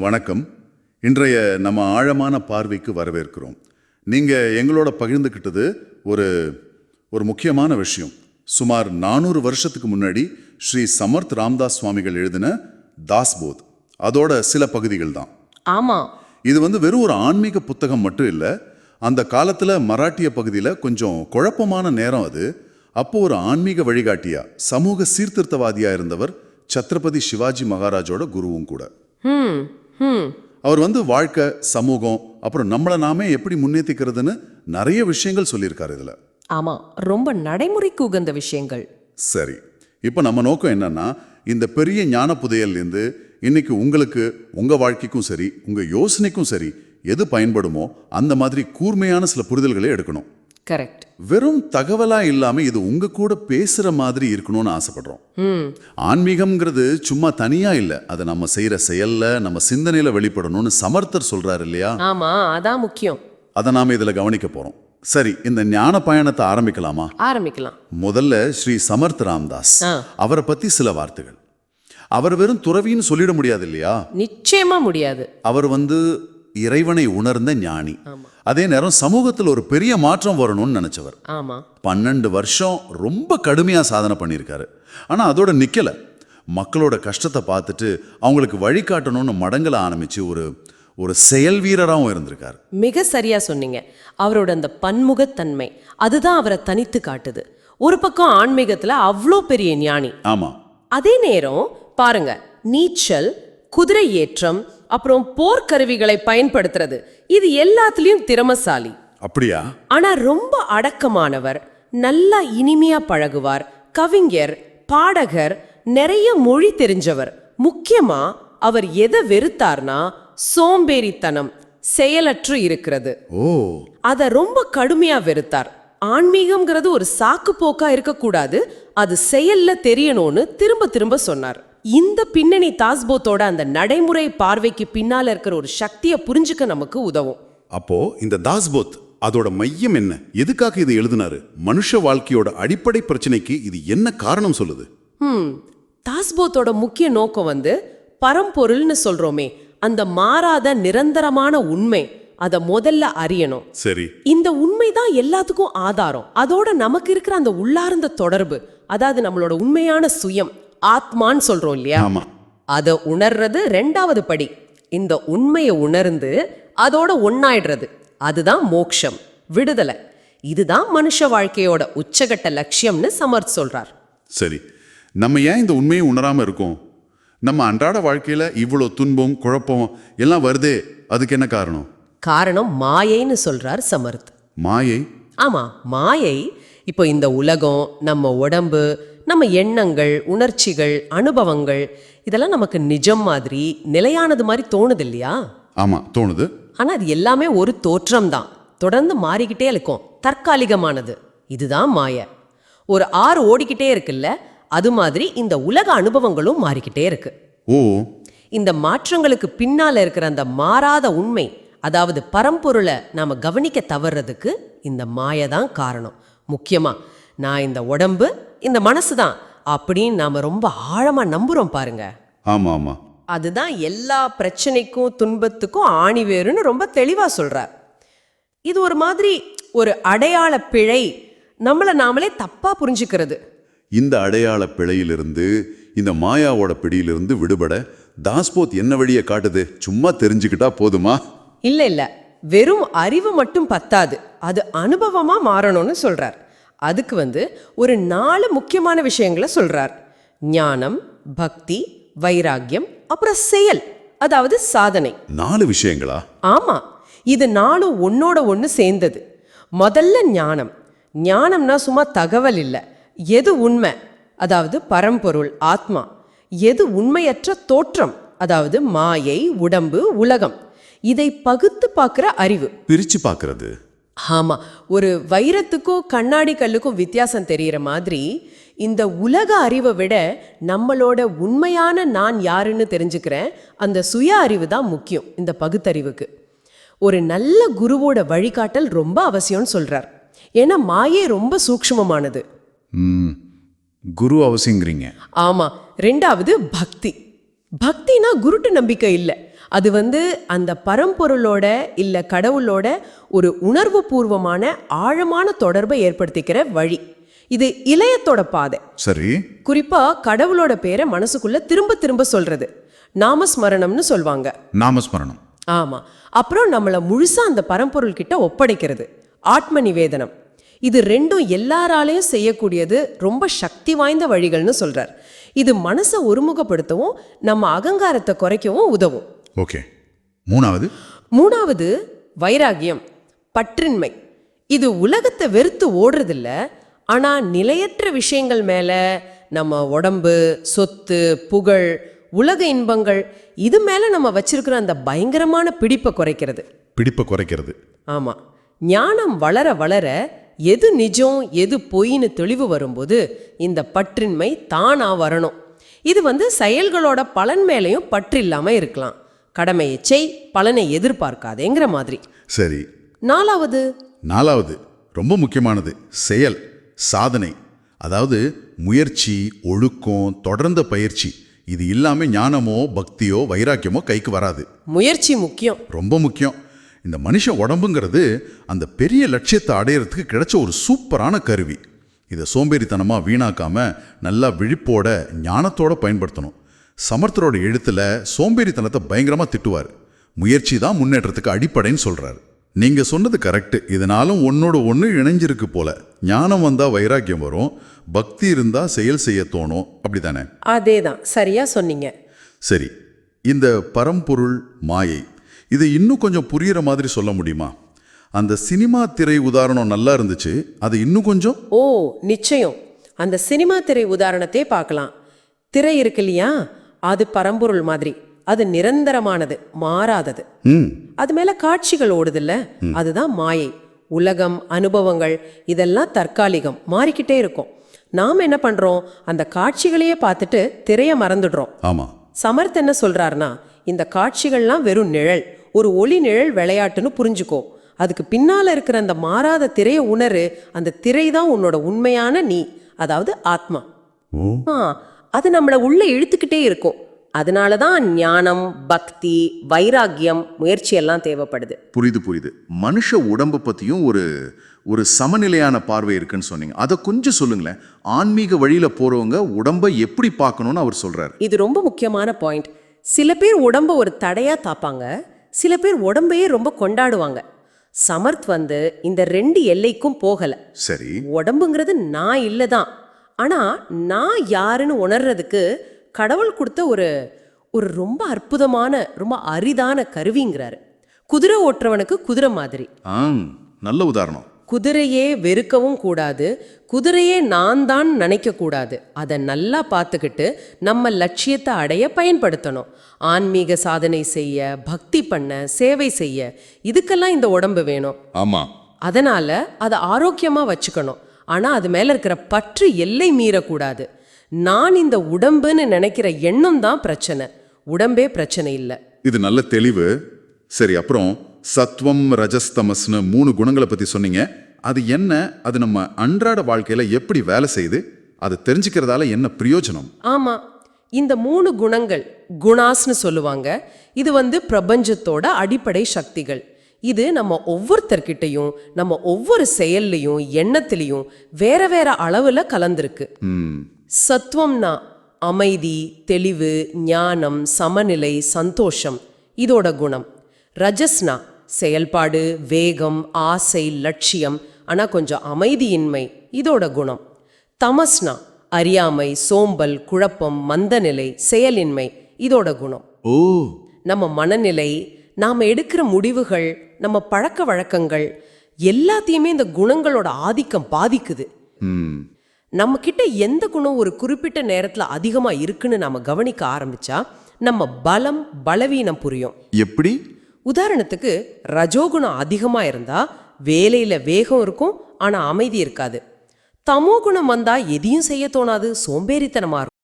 வணக்கம். இன்றைய நம்ம ஆழமான பார்வைக்கு வரவேற்கிறோம். நீங்கள் எங்களோட பகிர்ந்துக்கிட்டது ஒரு ஒரு முக்கியமான விஷயம். சுமார் நானூறு வருஷத்துக்கு முன்னாடி ஸ்ரீ சமர்த் ராம்தாஸ் சுவாமிகள் எழுதின தாஸ்போத் அதோட சில பகுதிகள் தான். ஆமா. இது வந்து வெறும் ஒரு ஆன்மீக புத்தகம் மட்டும் இல்லை அந்த காலத்தில் மராட்டிய பகுதியில் கொஞ்சம் குழப்பமான நேரம் அது. அப்போ ஒரு ஆன்மீக வழிகாட்டியா சமூக சீர்திருத்தவாதியா இருந்தவர் சத்ரபதி சிவாஜி மகாராஜோட குருவும் கூட. அவர் வந்து வாழ்க்கை சமூகம் அப்புறம் நம்மளை நாமே எப்படி முன்னேற்றிக்கிறதுன்னு நிறைய விஷயங்கள் சொல்லியிருக்காரு இதில். ஆமா ரொம்ப நடைமுறைக்கு உகந்த விஷயங்கள். சரி இப்போ நம்ம நோக்கம் என்னன்னா இந்த பெரிய ஞான புதையல்லேருந்து இன்னைக்கு உங்களுக்கு உங்க வாழ்க்கைக்கும் சரி உங்க யோசனைக்கும் சரி எது பயன்படுமோ அந்த மாதிரி கூர்மையான சில புரிதல்களை எடுக்கணும். கரெக்ட் வெறும் தகவலா இல்லாம இது உங்க கூட பேசுற மாதிரி இருக்கணும்னு ஆசைப்படுறோம். ஆன்மீகம்ங்கிறது சும்மா தனியா இல்ல. அதை நம்ம செய்யற செயல்ல நம்ம சிந்தனையில வெளிப்படணும்னு சமர்த்தர் சொல்றாரு இல்லையா? ஆமா அதான் முக்கியம். அதை நாம இதுல கவனிக்க போறோம். சரி இந்த ஞான பயணத்தை ஆரம்பிக்கலாமா? ஆரம்பிக்கலாம். முதல்ல ஸ்ரீ சமர்த் ராம்தாஸ். அவரை பத்தி சில வார்த்தைகள். அவர் வெறும் துறவின்னு சொல்லிட முடியாது இல்லையா? நிச்சயமா முடியாது. அவர் வந்து இறைவனை உணர்ந்த ஞானி. அதே நேரம் சமூகத்தில் ஒரு பெரிய மாற்றம் வரணும்னு நினைச்சவர். பன்னெண்டு வருஷம் ரொம்ப கடுமையாக சாதனை பண்ணியிருக்காரு. ஆனால் அதோட நிற்கலை மக்களோட கஷ்டத்தை பார்த்துட்டு அவங்களுக்கு வழிகாட்டணும்னு மடங்கல ஆரம்பிச்சு ஒரு ஒரு செயல் வீரராகவும் இருந்திருக்காரு. மிக சரியா சொன்னீங்க. அவரோட அந்த பன்முகத்தன்மை அதுதான் அவரை தனித்து காட்டுது. ஒரு பக்கம் ஆன்மீகத்துல அவ்வளோ பெரிய ஞானி. ஆமாம் அதே நேரம் பாருங்க நீச்சல் குதிரை ஏற்றம் அப்புறம் போர்க்கருவிகளை பயன்படுத்துறது. இது எல்லாத்துலயும் திறமசாலி. அப்படியா? ஆனா ரொம்ப அடக்கமானவர் நல்லா இனிமையா பழகுவார் கவிஞர் பாடகர் நிறைய மொழி தெரிஞ்சவர். முக்கியமா அவர் எதை வெறுத்தார்னா சோம்பேறித்தனம் செயலற்று இருக்கிறது. ஓ. அத ரொம்ப கடுமையா வெறுத்தார். ஆன்மீகம்ங்கிறது ஒரு சாக்கு போக்கா இருக்கக்கூடாது அது செயல்ல தெரியணும்னு திரும்ப திரும்ப சொன்னார். இந்த பின்னணி தாஸ்போத்தோட அந்த நடைமுறை பார்வைக்கு பின்னால இருக்கிற ஒரு சக்தியை புரிஞ்சுக்க நமக்கு உதவும். அப்போ இந்த தாஸ்போத் அதோட மையம் என்ன? எதுக்காக இது எழுதினாரு? மனுஷ வாழ்க்கையோட அடிப்படை பிரச்சனைக்கு இது என்ன காரணம் சொல்லுது? ஹம் தாஸ்போத்தோட முக்கிய நோக்கம் வந்து பரம்பொருள்னு சொல்றோமே அந்த மாறாத நிரந்தரமான உண்மை அத முதல்ல அறியணும். சரி. இந்த உண்மைதான் எல்லாத்துக்கும் ஆதாரம். அதோட நமக்கு இருக்கிற அந்த உள்ளார்ந்த தொடர்பு அதாவது நம்மளோட உண்மையான சுயம் ஆத்மான்னு சொல்றோம் இல்லையா? ஆமா. அத உணர்றது ரெண்டாவது படி. இந்த உண்மையை உணர்ந்து அதோட ஒன்னாயிடுறது அதுதான் மோக்ஷம் விடுதலை. இதுதான் மனுஷ வாழ்க்கையோட உச்சகட்ட லட்சியம்னு சமர்த் சொல்றார். சரி. நம்ம ஏன் இந்த உண்மையை உணராம இருக்கோம்? நம்ம அன்றாட வாழ்க்கையில இவ்வளோ துன்பம் குழப்பம் எல்லாம் வருதே அதுக்கு என்ன காரணம்? காரணம் மாயைன்னு சொல்றார் சமர்த். மாயை? ஆமா மாயை. இப்போ இந்த உலகம் நம்ம உடம்பு நம்ம எண்ணங்கள் உணர்ச்சிகள் அனுபவங்கள் இதெல்லாம் நமக்கு நிஜம் மாதிரி நிலையானது மாதிரி தோணுது இல்லையா? ஆமா தோணுது. ஆனா அது எல்லாமே ஒரு தோற்றம் தான். தொடர்ந்து மாறிக்கிட்டே இருக்கும். தற்காலிகமானது. இதுதான் மாய. ஒரு ஆறு ஓடிக்கிட்டே இருக்குல்ல அது மாதிரி இந்த உலக அனுபவங்களும் மாறிக்கிட்டே இருக்கு. ஓ. இந்த மாற்றங்களுக்கு பின்னால இருக்கிற அந்த மாறாத உண்மை அதாவது பரம்பொருளை நாம கவனிக்க தவறுறதுக்கு இந்த மாயை தான் காரணம். முக்கியமா நான் இந்த உடம்பு இந்த மனசு தான். அப்படின்னு நாம ரொம்ப ஆழமா நம்புறோம் பாருங்க. ஆமா ஆமா. அதுதான் எல்லா பிரச்சனைக்கும் துன்பத்துக்கும் ஆணிவேருன்னு ரொம்ப தெளிவா சொல்றார். இது ஒரு மாதிரி ஒரு அடையாள பிழை நம்மளை நாமளே தப்பா புரிஞ்சுக்கிறது. இந்த அடையாள பிழையிலிருந்து இந்த மாயாவோட பிடியிலிருந்து விடுபட தாஸ்போத் என்ன வழியை காட்டுது? சும்மா தெரிஞ்சுக்கிட்டா போதுமா? இல்ல இல்ல. வெறும் அறிவு மட்டும் பத்தாது. அது அனுபவமா மாறணும்னு சொல்றார். அதுக்கு வந்து ஒரு நாலு முக்கியமான விஷயங்களை சொல்றார். ஞானம் பக்தி வைராக்கியம் அப்புறம் செயல் அதாவது சாதனை. நாலு விஷயங்களா? ஆமா. இது நாளும் ஒன்னோட ஒன்று சேர்ந்தது. முதல்ல ஞானம். ஞானம்னா சும்மா தகவல் இல்லை. எது உண்மை? அதாவது பரம்பொருள் ஆத்மா. எது உண்மையற்ற தோற்றம்? அதாவது மாயை உடம்பு உலகம். இதை பகுத்து பார்க்குற அறிவு. பிரிச்சு பார்க்கிறது. ஆமா ஒரு வைரத்துக்கும் கண்ணாடி கல்லுக்கும் வித்தியாசம் தெரியிற மாதிரி இந்த உலக அறிவை விட நம்மளோட உண்மையான நான் யாருன்னு தெரிஞ்சுக்கிறேன். அந்த சுய அறிவு தான் முக்கியம் இந்த பகுத்தறிவுக்கு. ஒரு நல்ல குருவோட வழிகாட்டல் ரொம்ப அவசியம்னு சொல்றார். ஏன்னா மாயே ரொம்ப சூக்ஷ்மமானது. ம், குரு அவசியங்கிறீங்க ஆமா ரெண்டாவது பக்தி. பக்தினா குருட்டு நம்பிக்கை இல்லை. அது வந்து அந்த பரம்பொருளோட இல்ல கடவுளோட ஒரு உணர்வு பூர்வமான ஆழமான தொடர்பை ஏற்படுத்திக்கிற வழி. இது இளையத்தோட பாதை. சரி. குறிப்பா கடவுளோட பேரை மனசுக்குள்ள திரும்ப திரும்ப சொல்றது. நாமஸ்மரணம்னு சொல்வாங்க. நாமஸ்மரணம். ஆமா. அப்புறம் நம்மள முழுசா அந்த பரம்பொருள் கிட்ட ஒப்படைக்கிறது. ஆத்ம நிவேதனம். இது ரெண்டும் எல்லாராலையும் செய்யக்கூடியது ரொம்ப சக்தி வாய்ந்த வழிகள்னு சொல்றார். இது மனசை ஒருமுகப்படுத்தவும் நம்ம அகங்காரத்தை குறைக்கவும் உதவும். ஓகே. மூணாவது? மூணாவது வைராகியம் பற்றின்மை. இது உலகத்தை வெறுத்து ஓடுறதில்ல ஆனா நிலையற்ற விஷயங்கள் மேல நம்ம உடம்பு சொத்து புகழ் உலக இன்பங்கள் இது மேல நம்ம வச்சிருக்கிற அந்த பயங்கரமான பிடிப்பை குறைக்கிறது. பிடிப்பை குறைக்கிறது. ஆமா. ஞானம் வளர வளர எது நிஜம் எது பொய்ன்னு தெளிவு வரும்போது இந்த பற்றின்மை தானா வரணும். இது வந்து செயல்களோட பலன் மேலேயும் பற்றில்லாம இருக்கலாம். கடமையை செய் பலனை எதிர்பார்க்காதேங்கிற மாதிரி. சரி. நாலாவது? நாலாவது ரொம்ப முக்கியமானது செயல் சாதனை. அதாவது முயற்சி ஒழுக்கம் தொடர்ந்த பயிற்சி. இது இல்லாம ஞானமோ பக்தியோ வைராக்கியமோ கைக்கு வராது. முயற்சி முக்கியம். ரொம்ப முக்கியம். இந்த மனுஷ உடம்புங்கிறது அந்த பெரிய லட்சியத்தை அடையிறதுக்கு கிடைச்ச ஒரு சூப்பரான கருவி. இதை சோம்பேறித்தனமா வீணாக்காம நல்லா விழிப்போட ஞானத்தோட பயன்படுத்தணும். சமர்த்தரோட எழுத்துல சோம்பேறித்தனத்தை பயங்கரமா திட்டுவார். முயற்சி தான் முன்னேற்றத்துக்கு அடிப்படைன்னு சொல்றாரு. நீங்க சொன்னது கரெக்ட். இதனாலும் ஒன்னோட ஒன்று இணைஞ்சிருக்கு போல. ஞானம் வந்தா வைராக்கியம் வரும். பக்தி இருந்தா செயல் செய்ய தோணும். அப்படிதானே? அதேதான். சரியா சொன்னீங்க. சரி. இந்த பரம்பொருள் மாயை இதை இன்னும் கொஞ்சம் புரியுற மாதிரி சொல்ல முடியுமா? அந்த சினிமா திரை உதாரணம் நல்லா இருந்துச்சு. அது இன்னும் கொஞ்சம்? ஓ நிச்சயம். அந்த சினிமா திரை உதாரணத்தை பார்க்கலாம். திரை இருக்கு இல்லையா? அது பரம்பொருள் மாதிரி. அது நிரந்தரமானது மாறாதது. அது மேல காட்சிகள் ஓடுதுல்ல? அதுதான் மாயை. உலகம் அனுபவங்கள் இதெல்லாம் தற்காலிகம் மாறிக்கிட்டே இருக்கும். நாம் என்ன பண்றோம்? அந்த காட்சிகளையே பார்த்துட்டு திரைய மறந்துடுறோம். ஆமா. சமர்த் என்ன சொல்றாருன்னா இந்த காட்சிகள்லாம் வெறும் நிழல். ஒரு ஒளி நிழல் விளையாட்டுன்னு புரிஞ்சுக்கோ. அதுக்கு பின்னால இருக்கிற அந்த மாறாத திரையை உணரு அந்த திரை தான் உன்னோட உண்மையான நீ அதாவது ஆத்மா. ஆ, அது நம்மளை உள்ள இழுத்துக்கிட்டே இருக்கும். அதனால தான் ஞானம் பக்தி வைராக்கியம் முயற்சி எல்லாம் தேவைப்படுது. புரியுது புரியுது. மனுஷ உடம்பை பத்தியும் ஒரு ஒரு சமநிலையான பார்வை இருக்குன்னு சொன்னீங்க. அதை கொஞ்சம் சொல்லுங்களேன். ஆன்மீக வழியில போறவங்க உடம்பை எப்படி பார்க்கணும்னு அவர் சொல்றாரு. இது ரொம்ப முக்கியமான பாயிண்ட். சில பேர் உடம்ப ஒரு தடையா தாப்பாங்க. சில பேர் உடம்பையே ரொம்ப கொண்டாடுவாங்க. சமர்த் வந்து இந்த ரெண்டு எல்லைக்கும் போகல. சரி. உடம்புங்கிறது நான் இல்லதான். ஆனா நான் யாருன்னு உணர்றதுக்கு கடவுள் கொடுத்த ஒரு ஒரு ரொம்ப அற்புதமான ரொம்ப அரிதான கருவிங்கிறாரு. குதிரை ஓட்டுறவனுக்கு குதிரை மாதிரி. நல்ல உதாரணம். குதிரையே வெறுக்கவும் கூடாது குதிரையே நான் தான் நினைக்க கூடாது. அதை நல்லா பார்த்துக்கிட்டு நம்ம லட்சியத்தை அடைய பயன்படுத்தணும். ஆன்மீக சாதனை செய்ய பக்தி பண்ண சேவை செய்ய இதுக்கெல்லாம் இந்த உடம்பு வேணும். ஆமா. அதனால அதை ஆரோக்கியமா வச்சுக்கணும். ஆனா அது மேல இருக்கிற பற்று எல்லை மீறக்கூடாது. நான் இந்த உடம்புன்னு நினைக்கிற எண்ணம் தான் பிரச்சனை. உடம்பே பிரச்சனை இல்லை. இது நல்ல தெளிவு. சரி அப்புறம் சத்வம் ரஜஸ்தமஸ்னு மூணு குணங்களை பத்தி சொன்னீங்க. அது என்ன? அது நம்ம அன்றாட வாழ்க்கையில எப்படி வேலை செய்யுது? அது தெரிஞ்சுக்கிறதால என்ன பிரயோஜனம்? ஆமா. இந்த மூணு குணங்கள் குணாஸ்னு சொல்லுவாங்க. இது வந்து பிரபஞ்சத்தோட அடிப்படை சக்திகள். இது நம்ம ஒவ்வொருத்தர்கிட்டயும் நம்ம ஒவ்வொரு செயல்லையும் எண்ணத்திலையும் வேற வேற அளவுல கலந்திருக்கு. சத்துவம்னா அமைதி தெளிவு ஞானம் சமநிலை சந்தோஷம் இதோட குணம். ரஜஸ்னா செயல்பாடு வேகம் ஆசை லட்சியம் ஆனா கொஞ்சம் அமைதியின்மை இதோட குணம். தமஸ்னா அறியாமை சோம்பல் குழப்பம் மந்தநிலை செயலின்மை இதோட குணம். ஓ. நம்ம மனநிலை நாம் எடுக்கிற முடிவுகள் நம்ம பழக்க வழக்கங்கள் எல்லாத்தையுமே இந்த குணங்களோட ஆதிக்கம் பாதிக்குது. நம்ம கிட்ட எந்த குணம் ஒரு குறிப்பிட்ட நேரத்துல அதிகமா இருக்குன்னு நாம கவனிக்க ஆரம்பிச்சா நம்ம பலம் பலவீனம் புரியும். எப்படி? உதாரணத்துக்கு ரஜோகுணம் அதிகமா இருந்தா வேலையில வேகம் இருக்கும் ஆனா அமைதி இருக்காது. தமோ குணம் வந்தா எதையும் செய்ய தோணாது சோம்பேறித்தனமா இருக்கும்.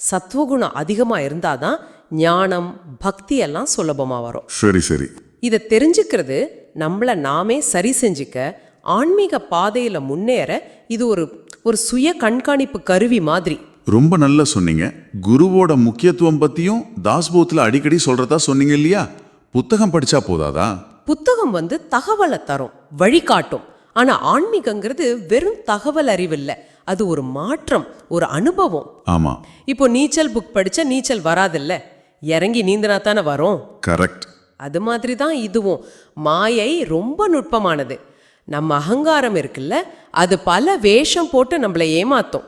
சத்துவகுணம் அதிகமா இருந்தாதான் ஞானம் பக்தி எல்லாம் சுலபமா வரும். சரி சரி. இதை தெரிஞ்சுக்கிறது நம்மள நாமே சரி செஞ்சுக்க ஆன்மீக பாதையில முன்னேற இது ஒரு ஒரு சுய கண்காணிப்பு கருவி மாதிரி. ரொம்ப நல்லா சொன்னீங்க. குருவோட முக்கியத்துவம் பத்தியும் தாஸ்போத்தில் அடிக்கடி சொல்றதா சொன்னீங்க இல்லையா? புத்தகம் படிச்சா போதாதா? புத்தகம் வந்து தகவலை தரும் வழிகாட்டும். ஆனா ஆன்மீகங்கிறது வெறும் தகவல் அறிவில்ல. அது ஒரு மாற்றம் ஒரு அனுபவம். ஆமா. இப்போ நீச்சல் புக் படிச்சா நீச்சல் வராதுல்ல? இறங்கி நீந்தினா தானே வரும்? கரெக்ட் அது மாதிரி தான் இதுவும். மாயை ரொம்ப நுட்பமானது. நம்ம அகங்காரம் இருக்குல்ல அது பல வேஷம் போட்டு நம்மளை ஏமாத்தும்.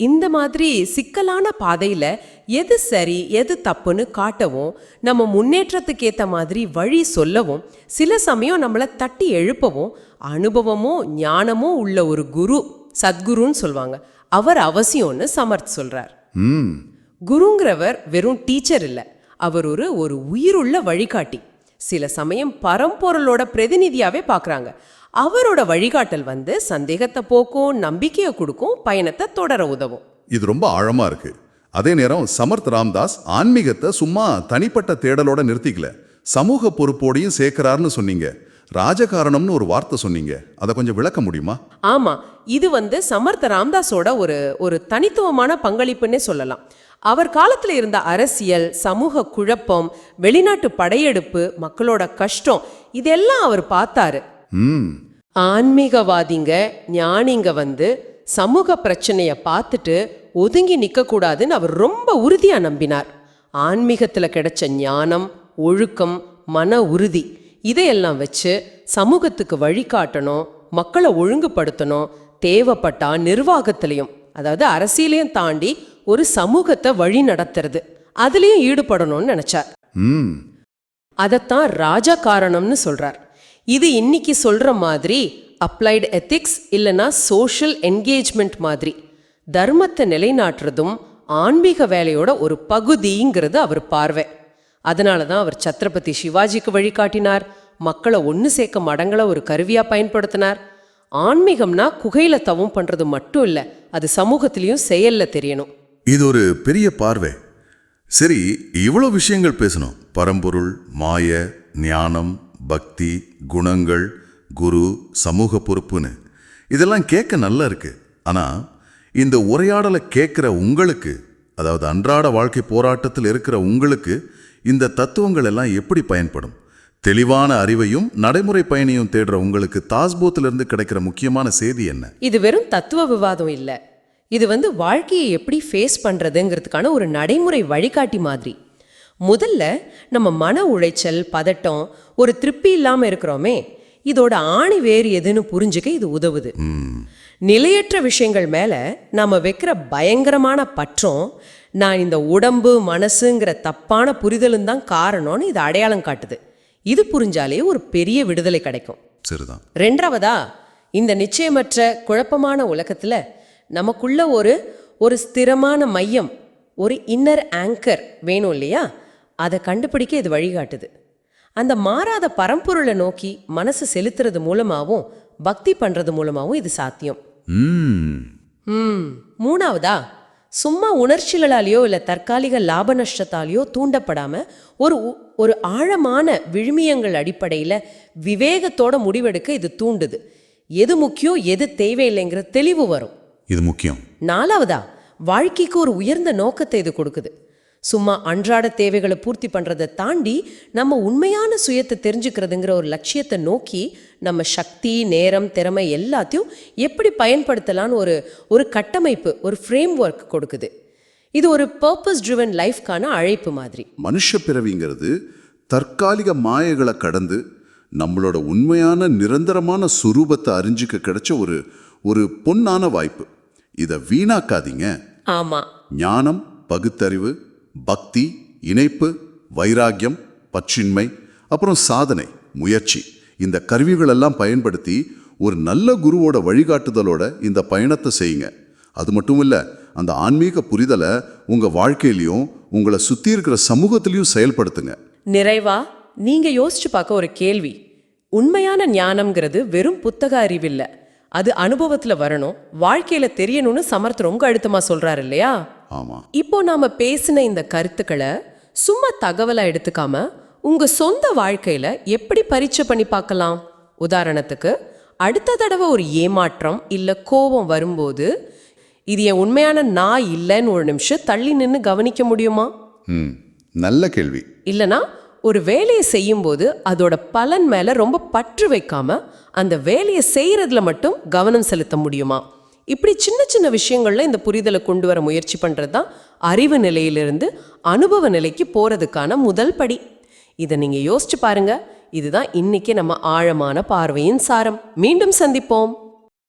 இந்த மாதிரி சிக்கலான பாதையில எது சரி எது தப்புன்னு காட்டவும் நம்ம முன்னேற்றத்துக்கு ஏத்த மாதிரி வழி சொல்லவும் சில சமயம் நம்மளை தட்டி எழுப்பவும் அனுபவமும் ஞானமும் உள்ள ஒரு குரு சத்குருன்னு சொல்லுவாங்க அவர் அவசியம்னு சமர்த் சொல்றார். ம். குருங்கிறவர் வெறும் டீச்சர் இல்ல அவர் ஒரு ஒரு உயிருள்ள வழிகாட்டி. சில சமயம் பரம்பொருளோட பிரதிநிதியாவே பார்க்கறாங்க அவரோட வழிகாட்டல் வந்து சந்தேகத்தை போக்கும் நம்பிக்கையை கொடுக்கும் பயணத்தை தொடர உதவும். இது ரொம்ப ஆழமா இருக்கு. அதே நேரம் சமர்த் ராம்தாஸ் ஆன்மீகத்தை சும்மா தனிப்பட்ட தேடலோட நிறுத்திக்கல. சமூக பொறுப்போடையும் சேர்க்கிறாருன்னு சொன்னீங்க. ராஜகாரணம்னு ஒரு வார்த்தை சொன்னீங்க. அதை கொஞ்சம் விளக்க முடியுமா? ஆமா. இது வந்து சமர்த்த ராம்தாஸோட ஒரு ஒரு தனித்துவமான பங்களிப்புன்னே சொல்லலாம். அவர் காலத்துல இருந்த அரசியல் சமூக குழப்பம் வெளிநாட்டு படையெடுப்பு மக்களோட கஷ்டம் இதெல்லாம் அவர் பார்த்தாரு. ம். ஆன்மீகவாதிங்க ஞானிங்க வந்து சமூக பிரச்சனைய பார்த்துட்டு ஒதுங்கி நிற்கக்கூடாதுன்னு அவர் ரொம்ப உறுதியா நம்பினார். ஆன்மீகத்துல கிடைச்ச ஞானம் ஒழுக்கம் மன உறுதி இதையெல்லாம் வச்சு சமூகத்துக்கு வழிகாட்டணும் மக்களை ஒழுங்குபடுத்தணும் தேவைப்பட்டா நிர்வாகத்திலையும் அதாவது அரசியலையும் தாண்டி ஒரு சமூகத்தை வழி நடத்துறது. அதுலயும் ஈடுபடணும்னு நினைச்சார். ம். அதைத்தான் ராஜா காரணம்னு சொல்றார். இது இன்னைக்கு சொல்ற மாதிரி அப்ளைடு எத்திக்ஸ் இல்லனா சோஷியல் என்கேஜ்மெண்ட் மாதிரி. தர்மத்தை நிலைநாட்டுறதும் ஆன்மீக வேலையோட ஒரு பகுதிங்கிறது அவர் பார்வை. அதனால தான் அவர் சத்ரபதி சிவாஜிக்கு வழிகாட்டினார். மக்களை ஒன்று சேர்க்க மடங்களை ஒரு கருவியா பயன்படுத்தினார். ஆன்மீகம்னா குகையில தவம் பண்றது மட்டும் இல்ல அது சமூகத்திலையும் செயல்ல தெரியணும். இது ஒரு பெரிய பார்வை. சரி இவ்வளோ விஷயங்கள் பேசணும். பரம்பொருள் மாய ஞானம் பக்தி குணங்கள் குரு சமூக பொறுப்புன்னு. இதெல்லாம் கேட்க நல்லா இருக்கு. ஆனால் இந்த உரையாடலை கேட்குற உங்களுக்கு அதாவது அன்றாட வாழ்க்கை போராட்டத்தில் இருக்கிற உங்களுக்கு இந்த தத்துவங்கள் எல்லாம் எப்படி பயன்படும்? தெளிவான அறிவையும் நடைமுறை பயணியும் தேடுற உங்களுக்கு தாஸ்போத்திலிருந்து கிடைக்கிற முக்கியமான செய்தி என்ன? இது வெறும் தத்துவ விவாதம் இல்லை. இது வந்து வாழ்க்கையை எப்படி ஃபேஸ் பண்றதுங்கிறதுக்கான ஒரு நடைமுறை வழிகாட்டி மாதிரி. முதல்ல நம்ம மன உளைச்சல் பதட்டம் ஒரு திருப்தி இல்லாம இருக்கிறோமே இதோட ஆணி வேறு எதுன்னு புரிஞ்சுக்க இது உதவுது. நிலையற்ற விஷயங்கள் மேல நாம வைக்கிற பயங்கரமான பற்றம் நான் இந்த உடம்பு மனசுங்கிற தப்பான புரிதலும் தான் காரணம்னு இது அடையாளம் காட்டுது. இது புரிஞ்சாலே ஒரு பெரிய விடுதலை கிடைக்கும். சரிதான். ரெண்டாவதா இந்த நிச்சயமற்ற குழப்பமான உலகத்துல நமக்குள்ள ஒரு ஒரு ஸ்திரமான மையம் ஒரு இன்னர் ஆங்கர் வேணும் இல்லையா? அதை கண்டுபிடிக்க இது வழிகாட்டுது. அந்த மாறாத பரம்பொருளை நோக்கி மனசு செலுத்துறது மூலமாவும் பக்தி பண்றது மூலமாவும் இது சாத்தியம். மூணாவதா? சும்மா உணர்ச்சிகளாலேயோ இல்லை தற்காலிக லாப நஷ்டத்தாலேயோ தூண்டப்படாம ஒரு ஒரு ஆழமான விழுமியங்கள் அடிப்படையில் விவேகத்தோட முடிவெடுக்க இது தூண்டுது. எது முக்கியம் எது தேவையில்லைங்கிற தெளிவு வரும். இது முக்கியம். நாலாவதா? வாழ்க்கைக்கு ஒரு உயர்ந்த நோக்கத்தை இது கொடுக்குது. சும்மா அன்றாட தேவைகளை பூர்த்தி பண்றதை தாண்டி நம்ம உண்மையான சுயத்தை தெரிஞ்சுக்கிறதுங்கிற ஒரு லட்சியத்தை நோக்கி நம்ம சக்தி நேரம் திறமை எல்லாத்தையும் எப்படி பயன்படுத்தலாம்னு ஒரு ஒரு கட்டமைப்பு ஒரு ஃப்ரேம் ஒர்க் கொடுக்குது. இது ஒரு பர்பஸ் ட்ரிவன் லைஃப்க்கான அழைப்பு மாதிரி. மனுஷ பிறவிங்கிறது தற்காலிக மாயைகளை கடந்து நம்மளோட உண்மையான நிரந்தரமான சுரூபத்தை அறிஞ்சிக்க கிடைச்ச ஒரு ஒரு பொன்னான வாய்ப்பு. இதை வீணாக்காதீங்க. ஆமா. ஞானம் பகுத்தறிவு பக்தி இணைப்பு வைராக்கியம் பற்றின்மை அப்புறம் சாதனை முயற்சி. இந்த கருவிகளெல்லாம் பயன்படுத்தி ஒரு நல்ல குருவோட வழிகாட்டுதலோட இந்த பயணத்தை செய்யுங்க. அது மட்டும் இல்லை அந்த ஆன்மீக புரிதலை உங்கள் வாழ்க்கையிலையும் உங்களை சுற்றி இருக்கிற சமூகத்திலையும் செயல்படுத்துங்க. நிறைவா? நீங்க யோசிச்சு பார்க்க ஒரு கேள்வி. உண்மையான ஞானம்ங்கிறது வெறும் புத்தக அறிவில்ல. அது அனுபவத்துல வரணும். வாழ்க்கையில தெரியணும்னு சமர்த் ரொம்ப அழுத்தமா சொல்றாரு இல்லையா? இப்போ நாம பேசின இந்த கருத்துக்களை சும்மா தகவலா எடுத்துக்காம உங்க சொந்த வாழ்க்கையில எப்படி பரீட்சை பண்ணி பார்க்கலாம்? உதாரணத்துக்கு அடுத்த தடவை ஒரு ஏமாற்றம் இல்ல கோபம் வரும்போது இது என் உண்மையான நான் இல்லைன்னு ஒரு நிமிஷம் தள்ளி நின்று கவனிக்க முடியுமா? ம் நல்ல கேள்வி. இல்லனா ஒரு வேலையை செய்யும்போது அதோட பலன் மேலே ரொம்ப பற்று வைக்காம அந்த வேலையை செய்கிறதுல மட்டும் கவனம் செலுத்த முடியுமா? இப்படி சின்ன சின்ன விஷயங்களில் இந்த புரிதலை கொண்டு வர முயற்சி பண்ணுறது தான் அறிவு நிலையிலிருந்து அனுபவ நிலைக்கு போகிறதுக்கான முதல் படி. இதை நீங்கள் யோசிச்சு பாருங்க. இதுதான் இன்னைக்கு நம்ம ஆழமான பார்வையின் சாரம். மீண்டும் சந்திப்போம்.